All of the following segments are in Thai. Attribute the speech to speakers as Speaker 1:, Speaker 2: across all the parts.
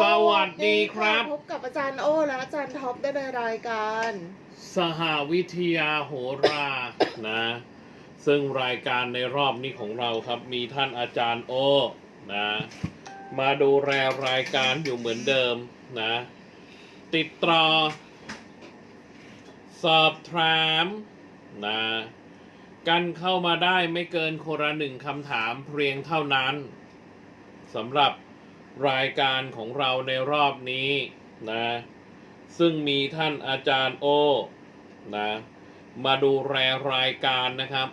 Speaker 1: สวัสดีครับ
Speaker 2: พบกับอาจารย์โอและอาจารย์ท็อปได้ในรายการ
Speaker 1: สหวิทยาโหรานะ ซึ่งรายการในรอบนี้ของเราครับ มีท่านอาจารย์โอนะ มาดูแลรายการอยู่เหมือนเดิมนะ ติดต่อสอบถามนะกันเข้ามาได้ไม่เกินคนละหนึ่งคำถามเพียงเท่านั้นสำหรับ รายการของเราในรอบนี้นะ ซึ่งมีท่านอาจารย์โอนะ มาดูแลรายการนะครับ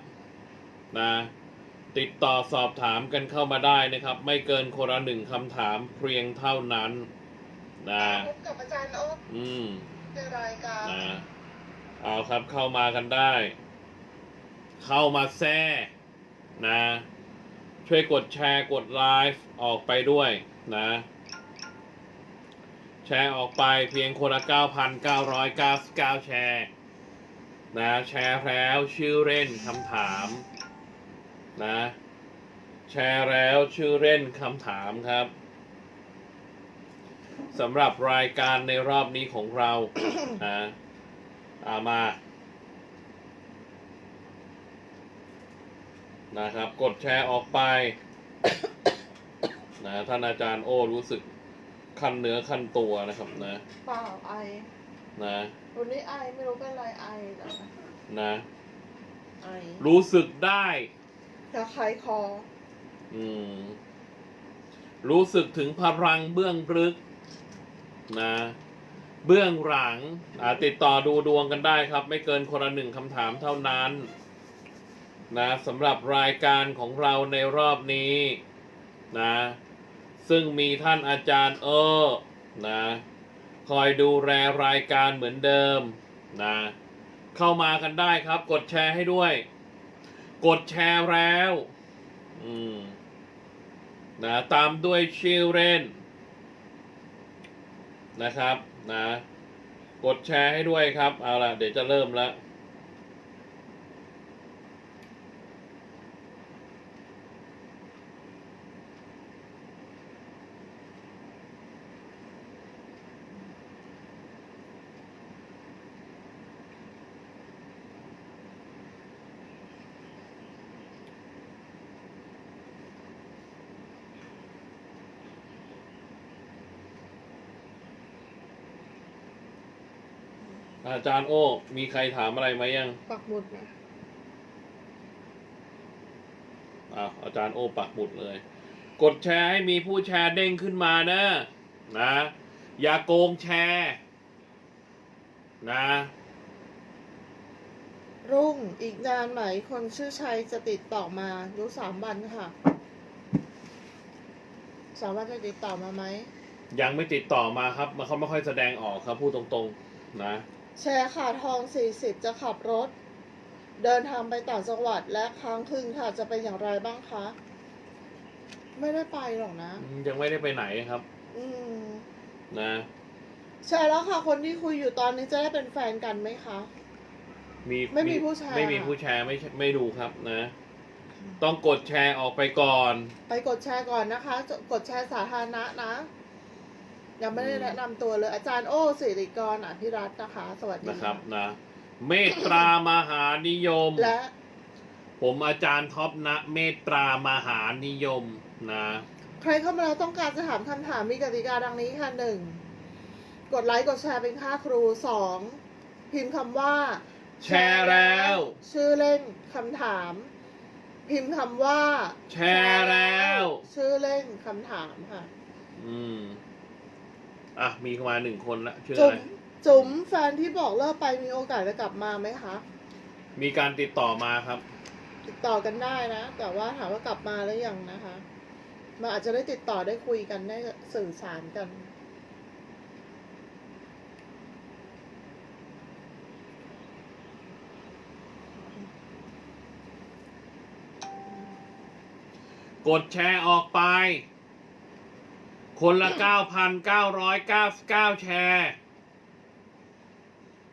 Speaker 1: นะติดต่อสอบถามกันเข้ามาได้นะครับ ไม่เกินคนละหนึ่งคำถามเพียงเท่านั้นนะ
Speaker 2: พบกับอาจารย์โอ
Speaker 1: อืม
Speaker 2: ในรายการ
Speaker 1: นะเอาครับเข้ามากันได้ เข้ามาแซ่นะ ช่วยกดแชร์กดไลฟ์ออกไปด้วย นะแชร์ออกไปเพียงคนละ 9,999 แชร์นะแชร์แล้วชื่อเล่นคำถามนะแชร์แล้วชื่อเล่นคำถามครับสำหรับรายการในรอบนี้ของเรานะอามานะครับ กดแชร์ออกไป นะท่านอาจารย์โอ้รู้สึกคันเนื้อคันตัวนะครับนะ
Speaker 2: เปล่าไอ
Speaker 1: นะ
Speaker 2: วันนี้ไอไม่รู้เป็นไรไอเหรอ
Speaker 1: นะ
Speaker 2: ไอ
Speaker 1: รู้สึกได้
Speaker 2: จะคลายคอ
Speaker 1: อืม รู้สึกถึงพลังเบื้องลึกนะ เบื้องหลังอ่าติดต่อดูดวงกันได้ครับ ไม่เกินคนละหนึ่งคำถามเท่านั้นนะสำหรับรายการของเราในรอบนี้นะ ซึ่งมีท่านอาจารย์เออนะคอยดูแลรายการเหมือนเดิมนะเข้ามากันได้ครับ กดแชร์ให้ด้วย กดแชร์แล้วอืมนะตามด้วยชื่อเล่นนะครับนะกดแชร์ให้ด้วยครับ เอาล่ะ เดี๋ยวจะเริ่มแล้ว อาจารย์โอ้ มีใครถามอะไรไหมยัง
Speaker 2: ปักหมุดนะ
Speaker 1: อ้าวอาจารย์โอ้ปักหมุดเลย กดแชร์ให้มีผู้แชร์เด้งขึ้นมานะนะ อย่าโกงแชร์นะ
Speaker 2: รุ่งอีกนานไหมคนชื่อชัยจะติดต่อมารู้สามวันค่ะสามวันจะติดต่อมาไหม
Speaker 1: ยังไม่ติดต่อมาครับ มันเขาไม่ค่อยแสดงออกครับพูดตรงๆ นะ
Speaker 2: แชร์ขาทอง40 จะขับรถ เดินทางไปต่างจังหวัดและค้างคืนค่ะ จะเป็นอย่างไรบ้างคะ ไม่ได้ไปหรอกนะ
Speaker 1: ยังไม่ได้ไปไหนครับ
Speaker 2: อืม
Speaker 1: นะ
Speaker 2: แชร์แล้วค่ะ คนที่คุยอยู่ตอนนี้จะได้เป็นแฟนกันไหมคะ
Speaker 1: มี
Speaker 2: ไม่มีผู้แชร์
Speaker 1: ไม่มีผู้แชร์ไม่ใช่ไม่ดูครับนะ ต้องกดแชร์ออกไปก่อน
Speaker 2: ไปกดแชร์ก่อนนะคะ กดแชร์สาธารณะนะ ยังไม่ได้แนะนำตัวเลย อาจารย์โอ้สิริกรอภิรัตน์นะคะ สวัสดี
Speaker 1: นะครับนะเมตตามหานิยม
Speaker 2: และ
Speaker 1: ผมอาจารย์ท็อปนะ เมตตามหานิยมนะ
Speaker 2: ใครเข้ามาแล้วต้องการจะถามคำถามมีกติกาดังนี้ค่ะหนึ่งกดไลค์กดแชร์เป็นค่าครูสองพิมพ์คำว่า
Speaker 1: แชร์แล้ว
Speaker 2: ชื่อเล่นคำถาม พิมพ์คำว่า
Speaker 1: แชร์แล้ว
Speaker 2: ชื่อเล่นคำถามค่ะ
Speaker 1: อืม อะมีเข้ามาหนึ่งคนละชื่อ
Speaker 2: จุ๋
Speaker 1: อะไร
Speaker 2: มจุ๋มแฟนที่บอกเลิกไปมีโอกาสจะกลับมาไหมคะ
Speaker 1: มีการติดต่อมาครับ
Speaker 2: ติดต่อกันได้นะ แต่ว่าถามว่ากลับมาหรือยังนะคะมันอาจจะได้ติดต่อได้คุยกันได้สื่อสารกัน
Speaker 1: กดแชร์ออกไป คนละ 9,999 แชร์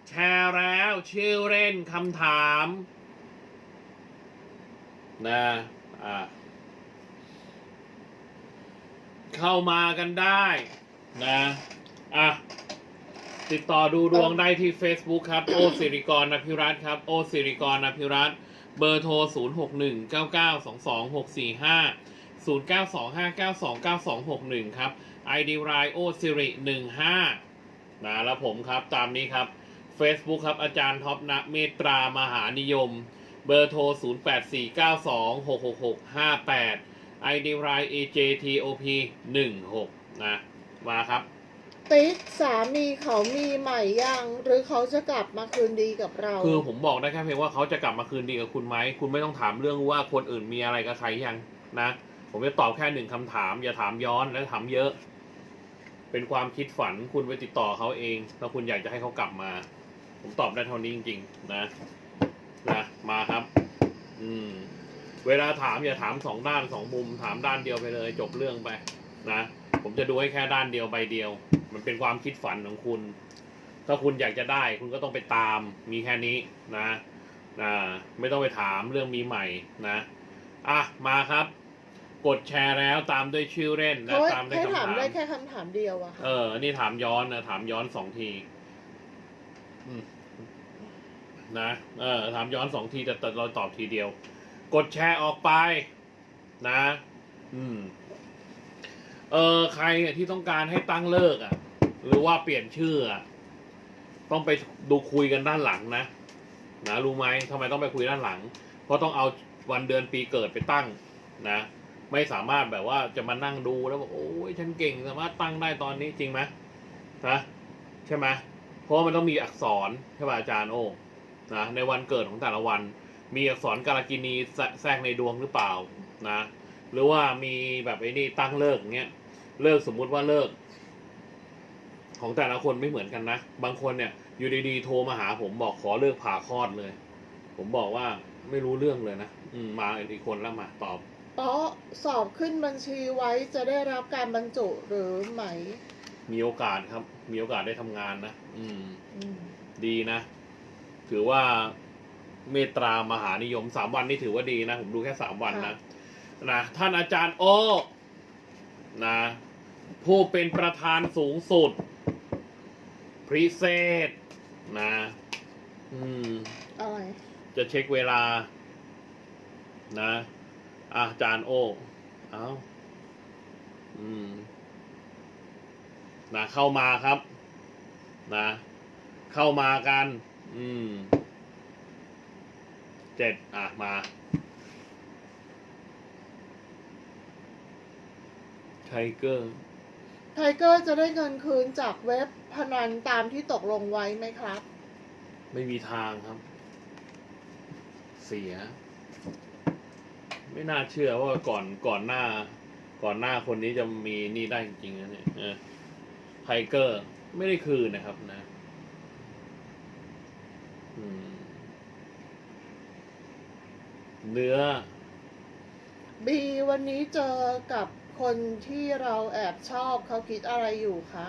Speaker 1: แชร์แล้วชื่อเล่นคำถามนะอะเข้ามากันได้นะอะติดต่อดูดวงได้ที่ Facebook ครับ โอสิริกรอภิรัตน์ครับ โอสิริกรอภิรัตน์เบอร์โทร 0 6 1 9 9 2 2 6 4 5 0 9 2 5 9 2 9 2 6 1 ครับ ID รายโอสิริ15นะแล้วผมครับตามนี้ครับ Facebook ครับอาจารย์ท็อปนะเมตรามหานิยม เบอร์โทร 0 8 4 9 2 6 6 6 5 8 ID ราย AJTOP 16นะมาครับ
Speaker 2: ติ๊กสามีเขามีใหม่ยังหรือเขาจะกลับมาคืนดีกับเรา
Speaker 1: คือผมบอกได้แค่เพียงว่าเขาจะกลับมาคืนดีกับคุณไหม คุณไม่ต้องถามเรื่องว่าคนอื่นมีอะไรกับใครยังนะ ผมจะตอบแค่หนึ่งคำถาม อย่าถามย้อนและถามเยอะ เป็นความคิดฝันคุณไปติดต่อเขาเองถ้าคุณอยากจะให้เขากลับมา ผมตอบได้เท่านี้จริง ๆ นะนะมาครับ อืม เวลาถามอย่าถามสองด้านสองมุม ถามด้านเดียวไปเลย จบเรื่องไป นะผมจะดูให้แค่ด้านเดียวใบเดียว มันเป็นความคิดฝันของคุณ ถ้าคุณอยากจะได้ คุณก็ต้องไปตามมีแค่นี้นะนะไม่ต้องไปถามเรื่องมีใหม่นะ อะมาครับ กดแชร์แล้วตามด้วยชื่อเล่นและ
Speaker 2: เขา
Speaker 1: ตามด้วย
Speaker 2: ให้
Speaker 1: คำ
Speaker 2: ถาม
Speaker 1: ถาม
Speaker 2: ได้แค่คำถามเดียวอะค่ะ
Speaker 1: เอออันนี่ถามย้อนนะถามย้อนสองทีอืมนะเออถามย้อนสองทีแต่แต่เราตอบทีเดียว กดแชร์ออกไป นะ อืม เออใครเนี่ยที่ต้องการให้ตั้งเลิกอะ หรือว่าเปลี่ยนชื่ออะ ต้องไปดูคุยกันด้านหลังนะ นะรู้ไหมทำไมต้องไปคุยด้านหลัง เพราะต้องเอาวันเดือนปีเกิดไปตั้ง นะ ไม่สามารถแบบว่าจะมานั่งดูแล้วบอกโอ้ยฉันเก่งสามารถตั้งได้ตอนนี้จริงไหมนะใช่ไหมเพราะว่ามันต้องมีอักษรใช่ป่ะอาจารย์โอ้นะในวันเกิดของแต่ละวัน มีอักษรการากินีแทรกในดวงหรือเปล่านะหรือว่ามีแบบไอ้นี่ตั้งเลิกอย่างเงี้ยเลิกสมมุติว่าเลิก ของแต่ละคนไม่เหมือนกันนะบางคนเนี่ย อยู่ดีๆโทรมาหา ผมบอกขอเลิกผ่าคลอดเลย ผมบอกว่าไม่รู้เรื่องเลยนะอืมาอีกคนแล้วมาตอบ
Speaker 2: อ๋อสอบขึ้นบัญชีไว้จะได้รับการบรรจุหรือไหม
Speaker 1: มีโอกาสครับ มีโอกาสได้ทำงานนะ อืม
Speaker 2: อืม
Speaker 1: ดีนะ ถือว่าเมตตามหานิยมสามวันนี่ถือว่าดีนะ ผมดูแค่สามวันนะนะท่านอาจารย์โอนะ ผู้เป็นประธานสูงสุด พริเศษนะ อืม
Speaker 2: อะไร
Speaker 1: จะเช็คเวลา นะ อะอาจารย์โอเอาอืมนะเข้ามาครับ นะ เข้ามากัน อืมเจ็ดอะ มาไทเกอร์
Speaker 2: ไทเกอร์จะได้เงินคืนจากเว็บพนันตามที่ตกลงไว้ไหมครับ
Speaker 1: ไม่มีทางครับ เสีย ไม่น่าเชื่อว่าก่อนก่อนหน้า ก่อนหน้าคนนี้จะมีนี่ได้จริงๆนะเนี่ยเออไทเกอร์ไม่ได้คืนนะครับนะอืมเนื้อ
Speaker 2: บีวันนี้เจอกับคนที่เราแอบชอบเขาคิดอะไรอยู่คะ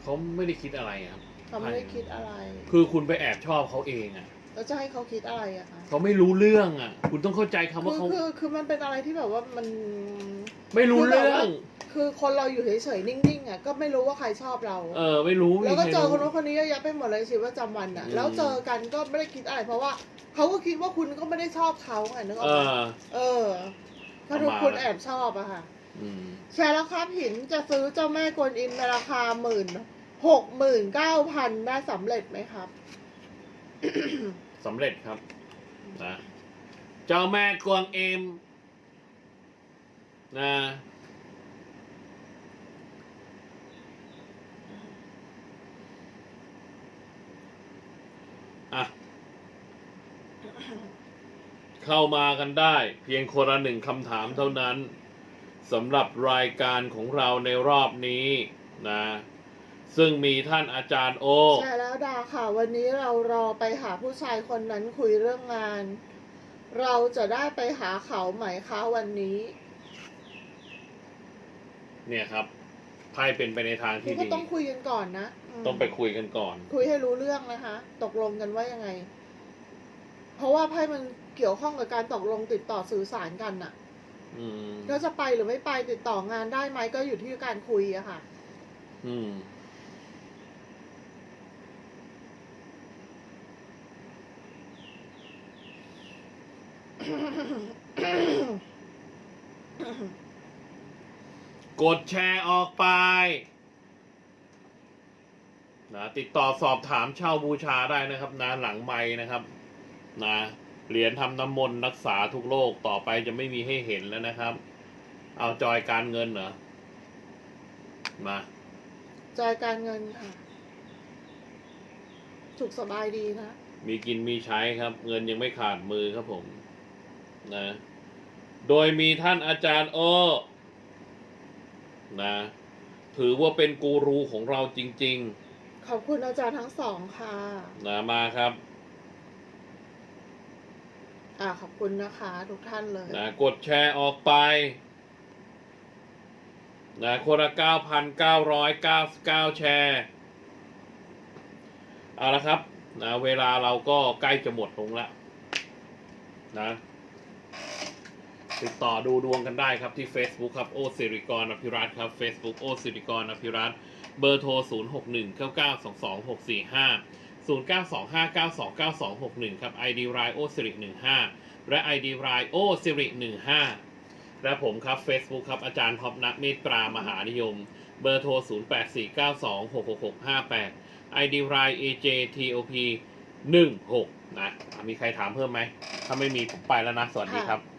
Speaker 1: เขาไม่ได้คิดอะไรอะครับ
Speaker 2: เขาไม่ได้คิดอะไร
Speaker 1: คือคุณไปแอบชอบเขาเองอะ
Speaker 2: แล้วจะให้เขาคิดอะไรอะคะ
Speaker 1: เขาไม่รู้เรื่องอะ คุณต้องเข้าใจคำว่า
Speaker 2: คือ
Speaker 1: เขา
Speaker 2: คือคือมันเป็นอะไรที่แบบว่ามัน
Speaker 1: ไม่รู้เรื่อง
Speaker 2: คือคนเราอยู่เฉยๆนิ่งๆอะก็ไม่รู้ว่าใครชอบเรา
Speaker 1: เออ ไม่รู้ไม่
Speaker 2: แล้ว
Speaker 1: มี
Speaker 2: ก็
Speaker 1: ใคร
Speaker 2: เจอ
Speaker 1: รู้
Speaker 2: คนนู้นคนนี้เยอะแยะไปหมดเลยชีวิตประจำวันอะ
Speaker 1: อืม
Speaker 2: แล้วเจอกันก็ไม่ได้คิดอะไรเพราะว่าเขาก็คิดว่าคุณก็ไม่ได้ชอบเขาไงนึกออ
Speaker 1: เอก
Speaker 2: ไหม
Speaker 1: อ
Speaker 2: เออ ถ้าทุกคนแอบชอบอะค่ะ
Speaker 1: อืม
Speaker 2: แชร์แล้วครับหินจะซื้อเจ้าแม่กวนอิมในราคาหมื่นหกหมื่นเก้าพันได้สำเร็จไหมครับ
Speaker 1: สำเร็จครับนะเจ้าแม่กวงเอมนะอะเข้ามากันได้ เพียงคนละหนึ่งคำถามเท่านั้นสำหรับรายการของเราในรอบนี้นะ ซึ่งมีท่านอาจารย์โอ
Speaker 2: ใช่แล้วดาค่ะ วันนี้เรารอไปหาผู้ชายคนนั้นคุยเรื่องงาน เราจะได้ไปหาเขาไหมคะวันนี้
Speaker 1: เนี่ยครับไพ่เป็นไปในทาง
Speaker 2: คุณ
Speaker 1: ที่
Speaker 2: ก็
Speaker 1: ดี
Speaker 2: ต้องคุยกันก่อนนะม
Speaker 1: ต้องไปคุยกันก่อน
Speaker 2: คุยให้รู้เรื่องนะคะ ตกลงกันว่ายังไง เพราะว่าไพ่มันเกี่ยวข้องกับการตกลงติดต่อสื่อสารกันน่ะ
Speaker 1: ออืม
Speaker 2: ก็จะไปหรือไม่ไปติดต่องานได้ไหมก็อยู่ที่การคุยอะค่ะ
Speaker 1: อืม กดแชร์ออกไปนะติดต่อสอบถามเช่าบูชาได้นะครับนะหลังไม้นะครับนะเหรียญทำน้ำมนต์รักษาทุกโรคต่อไปจะไม่มีให้เห็นแล้วนะครับ เอาจอยการเงินเหรอ มา
Speaker 2: จอยการเงินค่ะสุขสบายดีนะ
Speaker 1: มีกินมีใช้ครับ เงินยังไม่ขาดมือครับผม นะโดยมีท่านอาจารย์โอนะถือว่าเป็นกูรูของเราจริง
Speaker 2: ขอบคุณอาจารย์ทั้งสองค่ะ
Speaker 1: ๆนะมาครับ
Speaker 2: อ่าขอบคุณนะคะ ทุกท่านเลย
Speaker 1: นะกดแชร์ออกไปนะคนละเก้าพันเก้าร้อยเก้าเก้าแชร์เอาละครับนะเวลาเราก็ใกล้จะหมดลงแล้วนะ ติดต่อดูดวงกันได้ครับที่ Facebook ครับโอสิริกรอภิรัตครับ Facebook โอสิริกรอภิรัตเบอร์โทร 0 6 1 9 9 2 2 6 4 5 0 9 2 5 9 2 9 2 6 1 ครับ ID รายโอสิริ15 และ ID รายโอสิริ15 และผมครับ Facebook ครับ อาจารย์ท็อปนักเมตตามหานิยม เบอร์โทร 0 8 4 9 2 6 6 6 5 8 ID ราย AJTOP 16 นะ มีใครถามเพิ่มไหม ถ้าไม่มีผมไปแล้วนะ สวัสดีครับ